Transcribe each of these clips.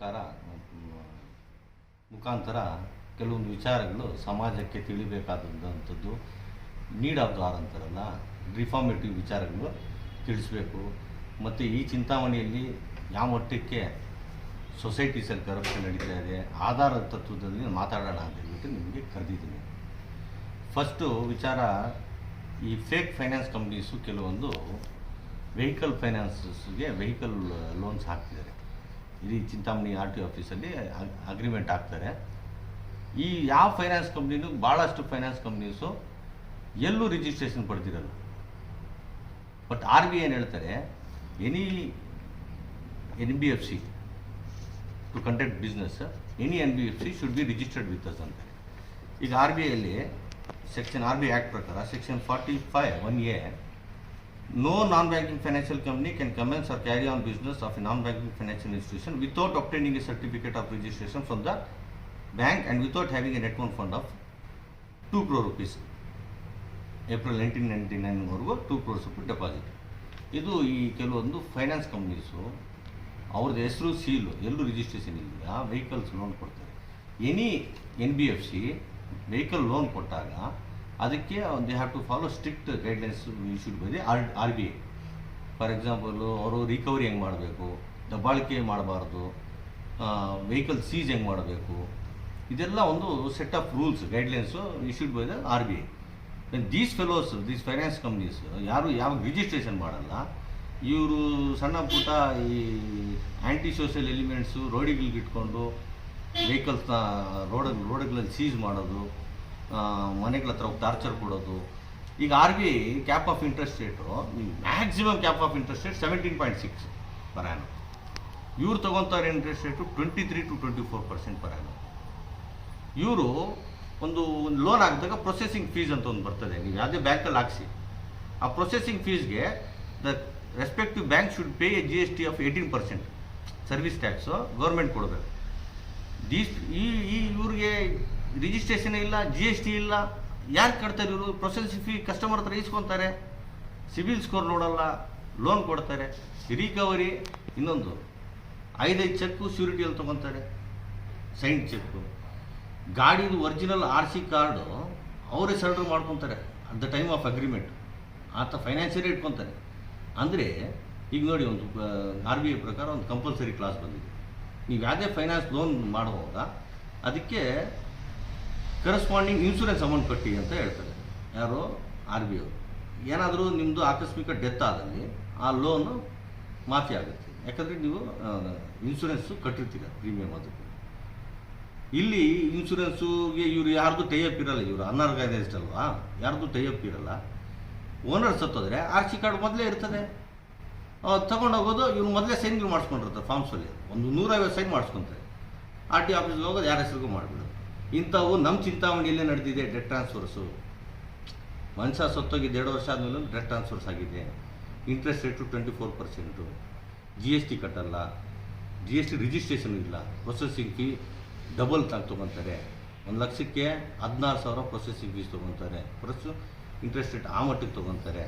ಕಾರ ಮುಖಾಂತರ ಕೆಲವೊಂದು ವಿಚಾರಗಳು ಸಮಾಜಕ್ಕೆ ತಿಳಿಬೇಕಾದಂಥದ್ದು ನೀಡ್ ಆಫ್ ದ ಆರ್ ಅಂತಾರಲ್ಲ ರಿಫಾರ್ಮೇಟಿವ್ ವಿಚಾರಗಳು ತಿಳಿಸ್ಬೇಕು. ಮತ್ತು ಈ ಚಿಂತಾಮಣಿಯಲ್ಲಿ ಯಾವ ಮಟ್ಟಕ್ಕೆ ಸೊಸೈಟೀಸಲ್ಲಿ ಕರಪ್ಷನ್ ನಡೀತಾ ಇದೆ, ಆಧಾರ ತತ್ವದಲ್ಲಿ ಮಾತಾಡೋಣ ಅಂತ ಹೇಳ್ಬಿಟ್ಟು ನಿಮಗೆ ಕರೆದಿದ್ದೀನಿ. ಫಸ್ಟು ವಿಚಾರ, ಈ ಫೇಕ್ ಫೈನಾನ್ಸ್ ಕಂಪ್ನೀಸು ಕೆಲವೊಂದು ವೆಹಿಕಲ್ ಫೈನಾನ್ಸಸ್ಗೆ ವೆಹಿಕಲ್ ಲೋನ್ಸ್ ಹಾಕ್ತಿದ್ದಾರೆ. ಇಡೀ ಚಿಂತಾಮಣಿ ಆರ್ ಟಿ ಆಫೀಸಲ್ಲಿ ಅಗ್ರಿಮೆಂಟ್ ಆಗ್ತಾರೆ. ಈ ಯಾವ ಫೈನಾನ್ಸ್ ಕಂಪ್ನಿನೂ ಭಾಳಷ್ಟು ಫೈನಾನ್ಸ್ ಕಂಪ್ನೀಸು ಎಲ್ಲೂ ರಿಜಿಸ್ಟ್ರೇಷನ್ ಪಡ್ತಿರಲ್ಲ ಬಟ್ ಆರ್ ಬಿ ಏನು ಹೇಳ್ತಾರೆ any N B F C to conduct business any N B F C should be registered with us ಅಂತಾರೆ ಈಗ ಆರ್ ಬಿ ಐಲಿ ಸೆಕ್ಷನ್ ಆರ್ ಬಿ ಆ್ಯಕ್ಟ್ ಪ್ರಕಾರ section forty five one A banking financial company can commence or carry on business of a non banking financial institution without obtaining a certificate of registration from the bank and without having a net own fund of 2 crore rupees. April nineteen ninety ನೈನ್ವರೆಗೂ two crores rupee deposit ಇದು ಈ ಕೆಲವೊಂದು finance companies ಅವ್ರದ್ದು ಹೆಸರು seal ಎಲ್ಲೂ registration ಇಲ್ಲ vehicles loan ಕೊಡ್ತಾರೆ any N B F C vehicle loan ಕೊಟ್ಟಾಗ ಅದಕ್ಕೆ they have to follow strict guidelines by the R R B I for example ಅವರು ರಿಕವರಿ ಹೆಂಗೆ ಮಾಡಬೇಕು, ದಬ್ಬಾಳಿಕೆ ಮಾಡಬಾರ್ದು ವೆಹಿಕಲ್ ಸೀಸ್ ಹೆಂಗೆ ಮಾಡಬೇಕು, ಇದೆಲ್ಲ ಒಂದು set of rules guidelines issued by the R B I these fellows these finance companies ಯಾರು ಯಾವ ರಿಜಿಸ್ಟ್ರೇಷನ್ ಮಾಡಲ್ಲ, ಇವರು ಸಣ್ಣ ಪುಟ್ಟ ಈ ಆ್ಯಂಟಿ ಸೋಷಿಯಲ್ ಎಲಿಮೆಂಟ್ಸು ರೋಡಿಗಳಿಗೆ ಇಟ್ಕೊಂಡು ವೆಹಿಕಲ್ಸ್ನ ರೋಡ್, ರೋಡ್ಗಳಲ್ಲಿ ಸೀಸ್ ಮಾಡೋದು ಮನೆಗಳ ಹತ್ರ ಹೋಗಿ ಟಾರ್ಚರ್ ಕೊಡೋದು. ಈಗ R B I cap of interest rate maximum cap of interest rate seventeen point six per annum ಇವ್ರು ತಗೊತಾರೆ interest rate twenty three to twenty four percent per annum ಇವರು ಒಂದು ಲೋನ್ ಆಗಿದಾಗ ಪ್ರೊಸೆಸಿಂಗ್ ಫೀಸ್ ಅಂತ ಒಂದು ಬರ್ತದೆ. ನೀವು ಯಾವುದೇ ಬ್ಯಾಂಕಲ್ಲಿ ಹಾಕ್ಸಿ. ಆ processing ಫೀಸ್ಗೆ the respective bank should pay a G S T of eighteen percent service tax government ಕೊಡಬೇಕು. ದೀಸ್ ಈ ಈ ಇವ್ರಿಗೆ ರಿಜಿಸ್ಟ್ರೇಷನ್ ಇಲ್ಲ ಜಿ ಎಸ್ ಟಿ ಇಲ್ಲ, ಯಾರು ಕಟ್ತಾರೆ ಇವರು ಪ್ರೊಸೆಸಿಂಗ್ ಫೀ ಕಸ್ಟಮರ್ ಹತ್ರ ಇಸ್ಕೊತಾರೆ, ಸಿಬಿಲ್ ಸ್ಕೋರ್ ನೋಡಲ್ಲ ಲೋನ್ ಕೊಡ್ತಾರೆ ರಿಕವರಿ ಇನ್ನೊಂದು. ಐದೈದು ಚೆಕ್ಕು ಶ್ಯೂರಿಟಿಯಲ್ಲಿ ತೊಗೊತಾರೆ ಸೈನ್ ಚೆಕ್ಕು. ಗಾಡಿದು ಒರಿಜಿನಲ್ ಆರ್ ಸಿ ಕಾರ್ಡು ಅವರೇ ಸರೆಂಡರ್ ಮಾಡ್ಕೊತಾರೆ at the time of agreement ಆತ ಫೈನಾನ್ಷಿಯಲಿ ಇಟ್ಕೊತಾರೆ. ಅಂದರೆ, ಈಗ ನೋಡಿ ಒಂದು ಆರ್ ಬಿ ಐ ಪ್ರಕಾರ ಒಂದು ಕಂಪಲ್ಸರಿ ಕ್ಲಾಸ್ ಬಂದಿದೆ. ನೀವು ಯಾವುದೇ ಫೈನಾನ್ಸ್ ಲೋನ್ ಮಾಡುವಾಗ, ಅದಕ್ಕೆ ಕರೆಸ್ಪಾಂಡಿಂಗ್ ಇನ್ಶೂರೆನ್ಸ್ ಅಮೌಂಟ್ ಕಟ್ಟಿ ಅಂತ ಹೇಳ್ತಾರೆ. ಯಾರು? ಆರ್ ಬಿ ಅವರು. ಏನಾದರೂ ನಿಮ್ಮದು ಆಕಸ್ಮಿಕ ಡೆತ್ ಆದಲ್ಲಿ ಆ ಲೋನು ಮಾಫಿ ಆಗುತ್ತೆ. ಯಾಕಂದರೆ ನೀವು ಇನ್ಶೂರೆನ್ಸು ಕಟ್ಟಿರ್ತೀರ ಪ್ರೀಮಿಯಮ್ ಅದಕ್ಕೆ ಇಲ್ಲಿ ಇನ್ಶೂರೆನ್ಸುಗೆ ಇವ್ರು ಯಾರ್ದು ಟೈಅಪ್ ಇರಲ್ಲ, ಇವರು ಅನ್ಆರ್ಗನೈಸ್ಡ್ ಅಲ್ವಾ? ಯಾರ್ದು ಟೈಅಪ್ ಇರಲ್ಲ. ಓನರ್ ಸತ್ತೋದ್ರೆ ಆರ್ ಸಿ ಕಾರ್ಡ್ ಮೊದಲೇ ಇರ್ತದೆ. ತಗೊಂಡೋಗೋದು ಇವ್ರು ಮೊದಲೇ ಸೈನ್ಗಳು ಮಾಡಿಸ್ಕೊಂಡಿರ್ತಾರೆ ಫಾರ್ಮ್ಸಲ್ಲಿ ಒಂದು ನೂರೈವತ್ತು ಸೈನ್ ಮಾಡಿಸ್ಕೊತಾರೆ. ಆರ್ ಟಿ ಆಫೀಸ್ಗೆ ಹೋಗೋದು ಯಾರ ಹೆಸರಿಗೂ ಮಾಡಿಬಿಡೋದು. ಇಂಥವು ನಮ್ಮ ಚಿಂತಾಮಣಿಯಲ್ಲೇ ನಡೆದಿದೆ ಡೆಡ್ ಟ್ರಾನ್ಸ್ಫರ್ಸು ಮನುಷ್ಯ ಸತ್ತೋಗಿದ್ದು ಎರಡು ವರ್ಷ ಆದಮೇಲೆ ಡೆಟ್ ಟ್ರಾನ್ಸ್ಫರ್ಸ್ ಆಗಿದೆ. Interest rate twenty four percent G S T ಕಟ್ಟಲ್ಲ. ಜಿ ಎಸ್ ಟಿ ರಿಜಿಸ್ಟ್ರೇಷನ್ ಇಲ್ಲ. ಪ್ರೊಸೆಸಿಂಗ್ ಫೀ ಡಬಲ್ ತಾಗಿ ತೊಗೊತಾರೆ. ಒಂದು ಲಕ್ಷಕ್ಕೆ ಹದಿನಾರು ಸಾವಿರ ಪ್ರೊಸೆಸಿಂಗ್ ಫೀಸ್ ತೊಗೊತಾರೆ. ಪ್ಲಸ್ ಇಂಟ್ರೆಸ್ಟ್ ರೇಟ್ ಆ ಮಟ್ಟಿಗೆ ತೊಗೊತಾರೆ.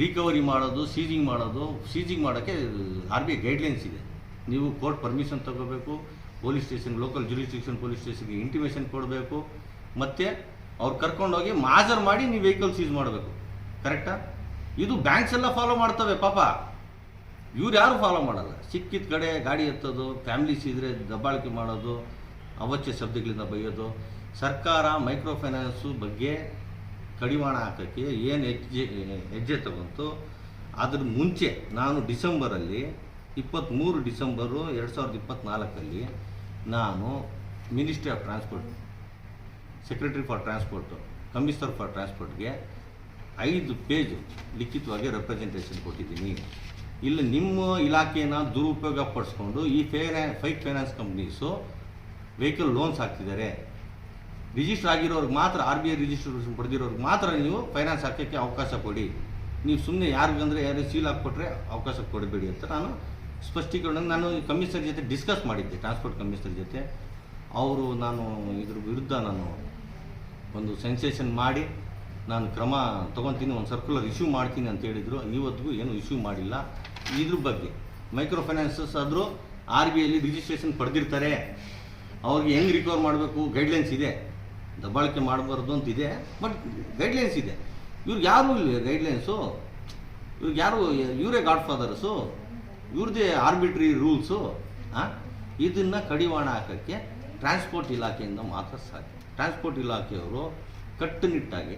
ರಿಕವರಿ ಮಾಡೋದು ಸೀಜಿಂಗ್ ಮಾಡೋದು ಸೀಜಿಂಗ್ ಮಾಡೋಕ್ಕೆ ಆರ್ ಬಿ ಐ ಗೈಡ್ಲೈನ್ಸ್ ಇದೆ. ನೀವು ಕೋರ್ಟ್ ಪರ್ಮಿಷನ್ ತಗೋಬೇಕು. Police station, local jurisdiction police ಸ್ಟೇಷನ್ಗೆ ಇಂಟಿಮೇಷನ್ ಕೊಡಬೇಕು. ಮತ್ತು ಅವ್ರು ಕರ್ಕೊಂಡೋಗಿ ಮಾಜರ್ ಮಾಡಿ ನೀವು ವೆಹಿಕಲ್ ಸೀಸ್ ಮಾಡಬೇಕು. ಕರೆಕ್ಟಾ ಇದು ಬ್ಯಾಂಕ್ಸ್ ಎಲ್ಲ ಫಾಲೋ ಮಾಡ್ತವೆ, ಪಾಪ. ಇವ್ರು ಯಾರು ಫಾಲೋ ಮಾಡಲ್ಲ. ಸಿಕ್ಕಿದ ಕಡೆ ಗಾಡಿ ಎತ್ತೋದು ಫ್ಯಾಮಿಲೀಸ್ ಇದ್ದರೆ ದಬ್ಬಾಳಿಕೆ ಮಾಡೋದು ಅವಚ್ಯ ಶಬ್ದಗಳಿಂದ ಬೈಯೋದು. ಸರ್ಕಾರ ಮೈಕ್ರೋ ಫೈನಾನ್ಸು ಬಗ್ಗೆ ಕಡಿವಾಣ ಹಾಕೋಕ್ಕೆ ಏನು ಹೆಜ್ಜೆ ಹೆಜ್ಜೆ ತಗೊಂತು, ಅದ್ರ ಮುಂಚೆ ನಾನು ಡಿಸೆಂಬರಲ್ಲಿ ಇಪ್ಪತ್ತ್ಮೂರು ಡಿಸೆಂಬರು ಎರಡು ಸಾವಿರದ ಇಪ್ಪತ್ತ್ನಾಲ್ಕಲ್ಲಿ ನಾನು ministry of transport, secretary for transport, commissioner for ಟ್ರಾನ್ಸ್ಪೋರ್ಟ್ಗೆ ಐದು ಪೇಜ್ ಲಿಖಿತವಾಗಿ ರೆಪ್ರೆಸೆಂಟೇಷನ್ ಕೊಟ್ಟಿದ್ದೀನಿ. ಇಲ್ಲಿ ನಿಮ್ಮ ಇಲಾಖೆಯನ್ನು ದುರುಪಯೋಗ ಪಡಿಸ್ಕೊಂಡು ಈ ಫೈನಾ fake finance companies vehicle loans ಹಾಕ್ತಿದ್ದಾರೆ. ರಿಜಿಸ್ಟರ್ ಆಗಿರೋರಿಗೆ ಮಾತ್ರ ಆರ್ ಬಿ ಐ ರಿಜಿಸ್ಟ್ರೇಷನ್ ಪಡೆದಿರೋರಿಗೆ ಮಾತ್ರ ನೀವು ಫೈನಾನ್ಸ್ ಹಾಕೋಕ್ಕೆ ಅವಕಾಶ ಕೊಡಿ. ನೀವು ಸುಮ್ಮನೆ ಯಾರಿಗಂದರೆ ಯಾರೇ ಸೀಲ್ ಹಾಕ್ಕೊಟ್ರೆ ಅವಕಾಶ ಕೊಡಬೇಡಿ ಅಂತ ನಾನು ಸ್ಪಷ್ಟೀಕರಣ ನಾನು ಕಮಿಷನರ್ ಜೊತೆ ಡಿಸ್ಕಸ್ ಮಾಡಿದ್ದೆ, ಟ್ರಾನ್ಸ್ಪೋರ್ಟ್ ಕಮಿಷನರ್ ಜೊತೆ. ಅವರು ನಾನು ಇದ್ರ ವಿರುದ್ಧ ನಾನು ಒಂದು ಸೆನ್ಸೇಷನ್ ಮಾಡಿ, ನಾನು ಕ್ರಮ ತೊಗೊತೀನಿ, ಒಂದು ಸರ್ಕ್ಯುಲರ್ ಇಶ್ಯೂ ಮಾಡ್ತೀನಿ ಅಂತ ಹೇಳಿದರು. ಇವತ್ತಿಗೂ ಏನು ಇಶ್ಯೂ ಮಾಡಿಲ್ಲ. ಇದ್ರ ಬಗ್ಗೆ ಮೈಕ್ರೋ ಫೈನಾನ್ಸಸ್ ಆದರೂ ಆರ್ ಬಿ ಐಲಿ ರಿಜಿಸ್ಟ್ರೇಷನ್ ಪಡೆದಿರ್ತಾರೆ. ಅವ್ರಿಗೆ ಹೆಂಗೆ ರಿಕವರ್ ಮಾಡಬೇಕು? ಗೈಡ್ಲೈನ್ಸ್ ಇದೆ. ದಬ್ಬಾಳಿಕೆ ಮಾಡಬಾರ್ದು ಅಂತ ಇದೆ, ಬಟ್ ಗೈಡ್ಲೈನ್ಸ್ ಇದೆ. ಇವ್ರಿಗೆ ಯಾರು ಇಲ್ಲ ಗೈಡ್ಲೈನ್ಸು? ಇವ್ರಿಗೆ ಯಾರು, ಇವರೇ ಗಾಡ್ ಫಾದರ್ಸು ಇವ್ರದ್ದೇ ಆರ್ಬಿಟ್ರಿ ರೂಲ್ಸು ಇದನ್ನು ಕಡಿವಾಣ ಹಾಕೋಕ್ಕೆ ಟ್ರಾನ್ಸ್ಪೋರ್ಟ್ ಇಲಾಖೆಯಿಂದ ಮಾತ್ರ ಸಾಧ್ಯ. ಟ್ರಾನ್ಸ್ಪೋರ್ಟ್ ಇಲಾಖೆಯವರು ಕಟ್ಟುನಿಟ್ಟಾಗಿ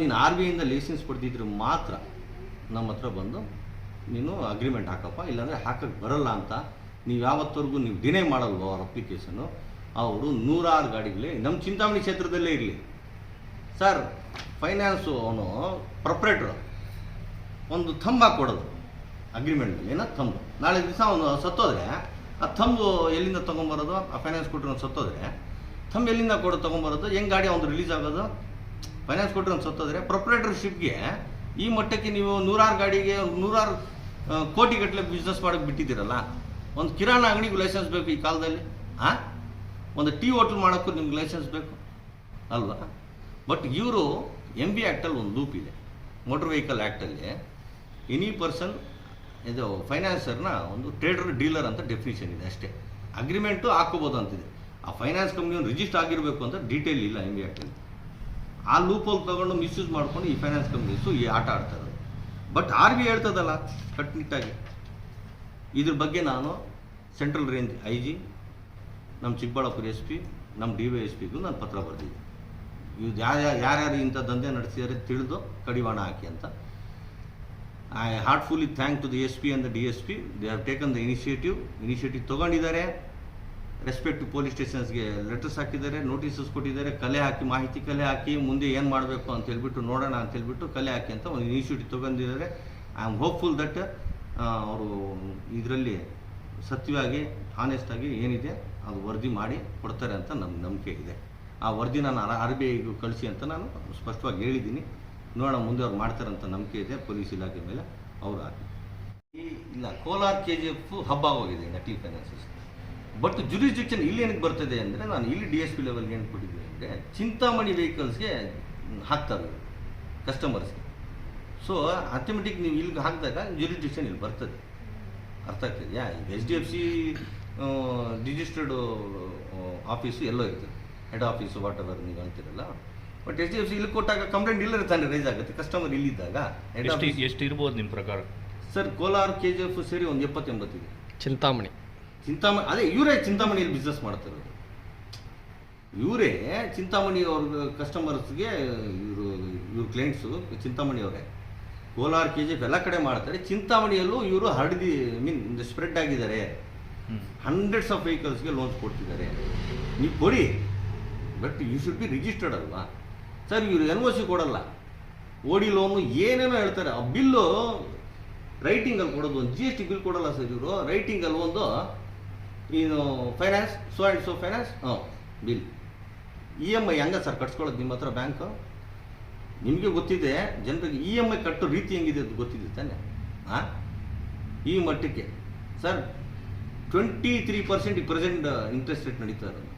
ನೀನು ಆರ್ ಬಿ ಐಯಿಂದ ಲೈಸೆನ್ಸ್ ಪಡೆದಿದ್ರೆ ಮಾತ್ರ ನಮ್ಮ ಹತ್ರ ಬಂದು ನೀನು ಅಗ್ರಿಮೆಂಟ್ ಹಾಕಪ್ಪ, ಇಲ್ಲಾಂದರೆ ಹಾಕಕ್ಕೆ ಬರಲ್ಲ ಅಂತ ನೀವು ಯಾವತ್ತವರೆಗೂ ನೀವು ದಿನೇ ಮಾಡಲ್ವ ಅವ್ರ ಅಪ್ಲಿಕೇಶನು ಅವರು ನೂರಾರು ಗಾಡಿಗಳೇ ನಮ್ಮ ಚಿಂತಾಮಣಿ ಕ್ಷೇತ್ರದಲ್ಲೇ ಇರಲಿ. ಸರ್ ಫೈನಾನ್ಸು ಅವನು ಪ್ರೊಪ್ರೇಟ್ರು ಒಂದು ತಂಬಾ ಹಾಕ್ಕೊಡೋದು ಅಗ್ರಿಮೆಂಟ್ ಏನೋ ತಂಬು ನಾಳೆ ದಿವಸ ಅವನು ಸತ್ತೋದ್ರೆ, ಆ ತಂಬು ಎಲ್ಲಿಂದ ತೊಗೊಂಬರೋದು? ಆ ಫೈನಾನ್ಸ್ ಕೊಟ್ಟರೆ ಸತ್ತೋದ್ರೆ ತಮ್ಮ ಎಲ್ಲಿಂದ ಕೊಡೋದು ತೊಗೊಂಬರೋದು? ಹೆಂಗೆ ಗಾಡಿ ಅವ್ನು ರಿಲೀಸ್ ಆಗೋದು? ಫೈನಾನ್ಸ್ ಕೊಟ್ಟರು ಸತ್ತೋದ್ರೆ ಪ್ರೊಪ್ರೇಟರ್ಶಿಪ್ಗೆ ಈ ಮಟ್ಟಕ್ಕೆ ನೀವು ನೂರಾರು ಗಾಡಿಗೆ ನೂರಾರು ಕೋಟಿ ಕೋಟಿಗಟ್ಟಲೆ ಬಿಸ್ನೆಸ್ ಮಾಡೋಕ್ಕೆ ಬಿಟ್ಟಿದ್ದೀರಲ್ಲ, ಒಂದು ಕಿರಾಣ ಅಂಗಡಿಗೂ ಲೈಸೆನ್ಸ್ ಬೇಕು ಈ ಕಾಲದಲ್ಲಿ? ಹಾಂ ಒಂದು ಟೀ ಹೋಟ್ಲ್ ಮಾಡೋಕ್ಕೂ ನಿಮ್ಗೆ ಲೈಸೆನ್ಸ್ ಬೇಕು? ಅಲ್ವಾ? ಬಟ್ ಇವರು ಎಂ ಬಿ ಆ್ಯಕ್ಟಲ್ಲಿ ಒಂದು ಲೂಪ್ ಇದೆ. ಮೋಟರ್ ವೆಹಿಕಲ್ ಆ್ಯಕ್ಟಲ್ಲಿ ಎನಿ ಪರ್ಸನ್ ಇದು ಫೈನಾನ್ಸರ್ನ ಒಂದು ಟ್ರೇಡರ್ ಡೀಲರ್ ಅಂತ ಡೆಫಿನಿಷನ್ ಇದೆ ಅಷ್ಟೇ. ಅಗ್ರಿಮೆಂಟು ಹಾಕೋಬೋದು ಅಂತಿದೆ. ಆ ಫೈನಾನ್ಸ್ ಕಂಪ್ನಿ ಒಂದು ರಿಜಿಸ್ಟರ್ ಆಗಿರಬೇಕು ಅಂತ ಡೀಟೇಲ್ ಇಲ್ಲ ಎಂ ಬಿ ಆ ಲೂಪಲ್ಲಿ ತೊಗೊಂಡು ಮಿಸ್ಯೂಸ್ ಮಾಡ್ಕೊಂಡು ಈ ಫೈನಾನ್ಸ್ ಕಂಪ್ನೀಸು ಈ ಆಟ ಆಡ್ತಾರೆ ಬಟ್ ಆರ್ ಬಿ ಹೇಳ್ತದಲ್ಲ ಕಟ್ಟುನಿಟ್ಟಾಗಿ ಇದ್ರ ಬಗ್ಗೆ ನಾನು ಸೆಂಟ್ರಲ್ ರೇಂಜ್ ಐ ಜಿ ನಮ್ಮ ಚಿಕ್ಕಬಳ್ಳಾಪುರ ಎಸ್ ಪಿ ನಮ್ಮ ಡಿ ವೈ ಎಸ್ ಪಿಗೂ ನಾನು ಪತ್ರ ಬರೆದಿದ್ದೆ ಇವ್ರು ಯಾರು ಯಾರ್ಯಾರು ಇಂಥ ದಂಧೆ ನಡೆಸಿದರೆ ತಿಳಿದು ಕಡಿವಾಣ ಹಾಕಿ ಅಂತ. I heartfully thank to the S P and the D S P they have taken the initiative initiative ತೊಗೊಂಡಿದ್ದಾರೆ. Respect to police ಸ್ಟೇಷನ್ಸ್ಗೆ ಲೆಟರ್ಸ್ ಹಾಕಿದ್ದಾರೆ ನೋಟಿಸಸ್ ಕೊಟ್ಟಿದ್ದಾರೆ. ಕಲೆ ಹಾಕಿ, ಮಾಹಿತಿ ಕಲೆ ಹಾಕಿ, ಮುಂದೆ ಏನು ಮಾಡಬೇಕು ಅಂತ ಹೇಳ್ಬಿಟ್ಟು, ನೋಡೋಣ ಅಂತ ಹೇಳ್ಬಿಟ್ಟು ಕಲೆ ಹಾಕಿ ಅಂತ ಒಂದು initiative ತೊಗೊಂಡಿದ್ದಾರೆ. I am hopeful that ಅವರು ಇದರಲ್ಲಿ ಸತ್ಯವಾಗಿ ಆನೆಸ್ಟಾಗಿ ಏನಿದೆ, ಅದು ವರದಿ ಮಾಡಿ ಕೊಡ್ತಾರೆ ಅಂತ ನಮ್ಮ ನಂಬಿಕೆ ಇದೆ. ಆ ವರದಿ ನಾನು ಆರ್ ಬಿ ಐಗೂ ಕಳಿಸಿ ಅಂತ ನಾನು ಸ್ಪಷ್ಟವಾಗಿ ಹೇಳಿದ್ದೀನಿ. ನೋಡೋಣ ಮುಂದೆ ಅವ್ರು ಮಾಡ್ತಾರೆ ಅಂತ ನಂಬಿಕೆ ಇದೆ, ಪೊಲೀಸ್ ಇಲಾಖೆ ಮೇಲೆ ಅವರು ಈ, ಇಲ್ಲ, ಕೋಲಾರ ಕೆ ಜಿ ಎಫ್ ಹಬ್ಬ ಆಗೋಗಿದೆ ನಟಿ ಫೈನಾನ್ಸಸ್ ಬಟ್ ಜುರಿಸ್ಡಿಕ್ಷನ್ ಇಲ್ಲಿ ಏನಕ್ಕೆ ಬರ್ತದೆ ಅಂದರೆ, ನಾನು ಇಲ್ಲಿ ಡಿ ಎಸ್ ಪಿ ಲೆವೆಲ್ಗೆ ಏನು ಕೊಟ್ಟಿದ್ದೀನಿ ಅಂದರೆ, ಚಿಂತಾಮಣಿ ವೆಹಿಕಲ್ಸ್ಗೆ ಹಾಕ್ತಾರೆ ಕಸ್ಟಮರ್ಸ್ಗೆ ಸೊ ಆಟೋಮೆಟಿಕ್ ನೀವು ಇಲ್ಲಿಗೆ ಹಾಕಿದಾಗ ಜುರಿಸ್ಡಿಕ್ಷನ್ ಇಲ್ಲಿ ಬರ್ತದೆ. ಅರ್ಥ ಆಗ್ತಿದೆಯಾ? H D F C registered office ಎಲ್ಲೋ ಇರ್ತದೆ. ಹೆಡ್ ಆಫೀಸು ವಾಟ್ ಎವರ್ ನೀವು ಅಂತೀರಲ್ಲ but H D F C ಇಲ್ಲಿ ಕೊಟ್ಟಾಗ ಕಂಪ್ಲೇಂಟ್ ಇಲ್ಲ ತಾನೇ ರೈಸ್ ಆಗುತ್ತೆ. ಕಸ್ಟಮರ್ ಇಲ್ಲಿದ್ದಾಗ ಎಷ್ಟು ಎಷ್ಟು ಇರ್ಬೋದು ನಿಮ್ಮ ಪ್ರಕಾರ? Sir Kolar K G F ಸೇರಿ ಒಂದು ಎಪ್ಪತ್ತೆಂಬತ್ತಿದೆ ಚಿಂತಾಮಣಿ. ಚಿಂತಾಮಣಿ ಅದೇ ಇವರೇ ಚಿಂತಾಮಣಿಯಲ್ಲಿ ಬಿಸ್ನೆಸ್ ಮಾಡ್ತಿರೋದು. ಇವರೇ ಚಿಂತಾಮಣಿ ಅವ್ರ ಕಸ್ಟಮರ್ಸ್ಗೆ ಇವರು ಇವ್ರ ಕ್ಲೈಂಟ್ಸು ಚಿಂತಾಮಣಿಯವರೇ ಕೋಲಾರ ಕೆ ಜಿ ಎಫ್ ಎಲ್ಲ ಕಡೆ ಮಾಡ್ತಾರೆ. ಚಿಂತಾಮಣಿಯಲ್ಲೂ ಇವರು ಹರಡಿ ಮೀನ್ ಸ್ಪ್ರೆಡ್ ಆಗಿದ್ದಾರೆ. ಹಂಡ್ರೆಡ್ಸ್ ಆಫ್ ವೆಹಿಕಲ್ಸ್ಗೆ ಲೋನ್ಸ್ ಕೊಡ್ತಿದ್ದಾರೆ. ನೀವು ಕೊಡಿ. But you should be registered ಅಲ್ವಾ? ಸರ್, ಇವರು ಎನ್ ಒ ಸಿ ಕೊಡಲ್ಲ. ಓಡಿ ಲೋನು ಏನೇನೋ ಹೇಳ್ತಾರೆ. ಆ ಬಿಲ್ಲು ರೈಟಿಂಗಲ್ಲಿ ಕೊಡೋದು ಒಂದು ಜಿ ಎಸ್ ಟಿ ಬಿಲ್ ಕೊಡಲ್ಲ ಸರ್ ಇವರು. ರೈಟಿಂಗಲ್ಲಿ ಒಂದು ಏನು finance so and so finance ಹಾಂ ಬಿಲ್. ಇ ಎಂ ಐ ಹೆಂಗ ಸರ್ ಕಟ್ಸ್ಕೊಳ್ಳೋದು ನಿಮ್ಮ ಹತ್ರ ಬ್ಯಾಂಕು ನಿಮಗೆ ಗೊತ್ತಿದೆ, ಜನರಿಗೆ ಇ ಎಂ ಐ ಕಟ್ಟೋ ರೀತಿ ಹೆಂಗಿದೆ ಅದು ಗೊತ್ತಿದೆ ತಾನೆ? ಹಾಂ ಈ ಮಟ್ಟಕ್ಕೆ. Sir twenty three percent present interest rate ನಡೀತಾ ಇರೋದು.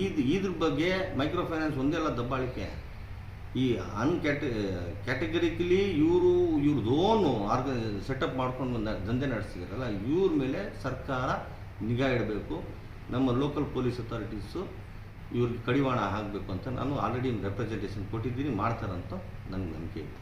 ಇದು ಇದ್ರ ಬಗ್ಗೆ ಮೈಕ್ರೋ ಫೈನಾನ್ಸ್ ಒಂದೇ ಅಲ್ಲ ದಬ್ಬಾಳಿಕೆ. ಈ ಅನ್ಕ್ಯಾಟ ಕ್ಯಾಟಗರಿಕಲಿ ಇವರು, ಇವ್ರದ್ದು ಓನು ಆರ್ಗ ಸೆಟಪ್ ಮಾಡ್ಕೊಂಡು ಬಂದ ದಂಧೆ ನಡೆಸಿದಾರಲ್ಲ ಇವ್ರ ಮೇಲೆ ಸರ್ಕಾರ ನಿಗಾ ಇಡಬೇಕು. ನಮ್ಮ ಲೋಕಲ್ ಪೊಲೀಸ್ ಅಥಾರಿಟೀಸು ಇವ್ರಿಗೆ ಕಡಿವಾಣ ಹಾಕಬೇಕು ಅಂತ ನಾನು ಆಲ್ರೆಡಿ ರೆಪ್ರೆಸೆಂಟೇಷನ್ ಕೊಟ್ಟಿದ್ದೀನಿ, ಮಾಡ್ತಾರಂತ ನನಗೆ ನಂಬಿಕೆ ಇದೆ.